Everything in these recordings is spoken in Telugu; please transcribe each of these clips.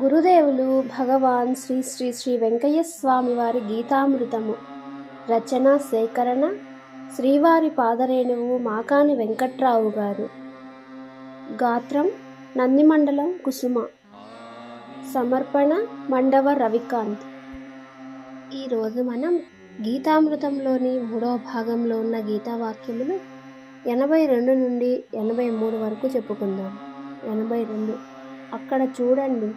గురుదేవులు భగవాన్ శ్రీ శ్రీ శ్రీ వెంకయ్య స్వామి వారి గీతామృతము. రచన సేకరణ శ్రీవారి పాదరేణువు మాకాని వెంకట్రావు గారు. గాత్రం నందిమండలం కుసుమ. సమర్పణ మండవ రవికాంత్. ఈరోజు మనం గీతామృతంలోని మూడవ భాగంలో ఉన్న గీతావాక్యములు ఎనభై రెండు నుండి ఎనభై మూడు వరకు చెప్పుకుందాం. ఎనభై రెండు. అక్కడ చూడండి.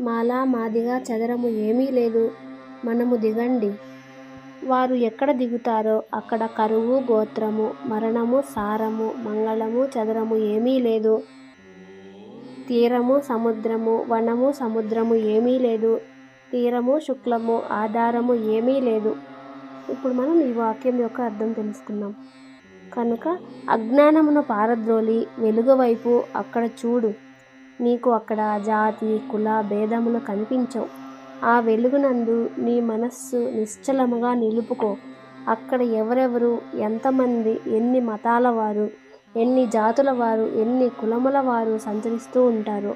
మాలా మాదిగా చదరము ఏమీ లేదు. మనము దిగండి. వారు ఎక్కడ దిగుతారో అక్కడ కరువు గోత్రము మరణము సారము మంగళము చదరము ఏమీ లేదు. తీరము సముద్రము వనము సముద్రము ఏమీ లేదు. తీరము శుక్లము ఆధారము ఏమీ లేదు. ఇప్పుడు మనం ఈ వాక్యం యొక్క అర్థం తెలుసుకుందాం. కనుక అజ్ఞానమును పారద్రోలి వెలుగు వైపు అక్కడ చూడు. నీకు అక్కడ జాతి కుల భేదములు కనిపించవు. ఆ వెలుగునందు నీ మనస్సు నిశ్చలముగా నిలుపుకో. అక్కడ ఎవరెవరు ఎంతమంది ఎన్ని మతాల వారు ఎన్ని జాతుల వారు ఎన్ని కులముల వారు సంచరిస్తూ ఉంటారో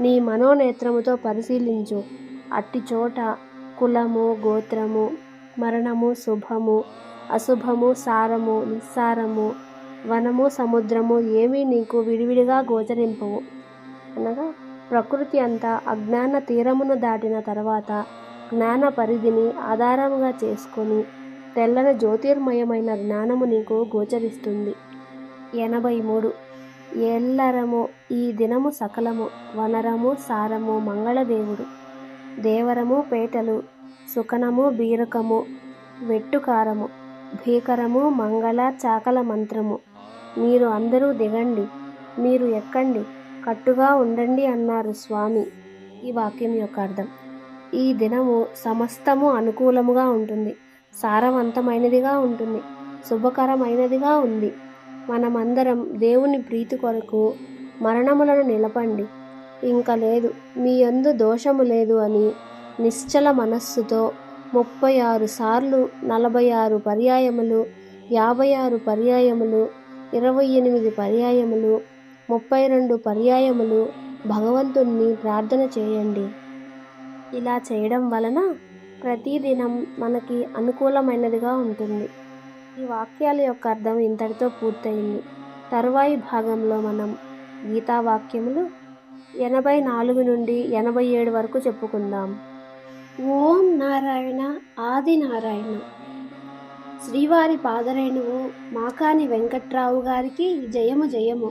నీ మనోనేత్రముతో పరిశీలించు. అట్టి చోట కులము గోత్రము మరణము శుభము అశుభము సారము నిస్సారము వనము సముద్రము ఏమీ నీకు విడివిడిగా గోచరింపవు. అనగా ప్రకృతి అంతా అజ్ఞాన తీరమును దాటిన తర్వాత జ్ఞాన పరిధిని ఆధారముగా చేసుకొని తెల్లని జ్యోతిర్మయమైన జ్ఞానము నీకు గోచరిస్తుంది. ఎనభై మూడు. ఎల్లరము ఈ దినము సకలము వనరము సారము మంగళదేవుడు. దేవరము పేటలు సుకనము బీరకము వెట్టుకారము భీకరము మంగళ చాకల మంత్రము మీరు అందరూ దిగండి. మీరు ఎక్కండి. కట్టుగా ఉండండి అన్నారు స్వామి. ఈ వాక్యం యొక్క అర్థం. ఈ దినము సమస్తము అనుకూలముగా ఉంటుంది. సారవంతమైనదిగా ఉంటుంది. శుభకరమైనదిగా ఉంది. మనమందరం దేవుని ప్రీతి కొరకు మరణములను నిలపండి. ఇంకా లేదు మీ యందు దోషము లేదు అని నిశ్చల మనస్సుతో ముప్పై ఆరు సార్లు నలభై ఆరు పర్యాయములు యాభై ఆరు పర్యాయములు ఇరవై ఎనిమిది పర్యాయములు ముప్పై రెండు పర్యాయములు భగవంతుణ్ణి ప్రార్థన చేయండి. ఇలా చేయడం వలన ప్రతిదినం మనకి అనుకూలమైనదిగా ఉంటుంది. ఈ వాక్యాల యొక్క అర్థం ఇంతటితో పూర్తయింది. తరువాయి భాగంలో మనం గీతా వాక్యములు ఎనభై నాలుగు నుండి ఎనభై ఏడు వరకు చెప్పుకుందాం. ఓం నారాయణ ఆది నారాయణ. శ్రీవారి పాదరేణువు మాకాని వెంకట్రావు గారికి జయము జయము.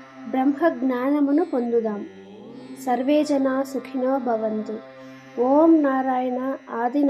బ్రహ్మ జ్ఞానమును పొందుదాం. సర్వే జనా సుఖినో భవంతు. ఓం నారాయణ ఆది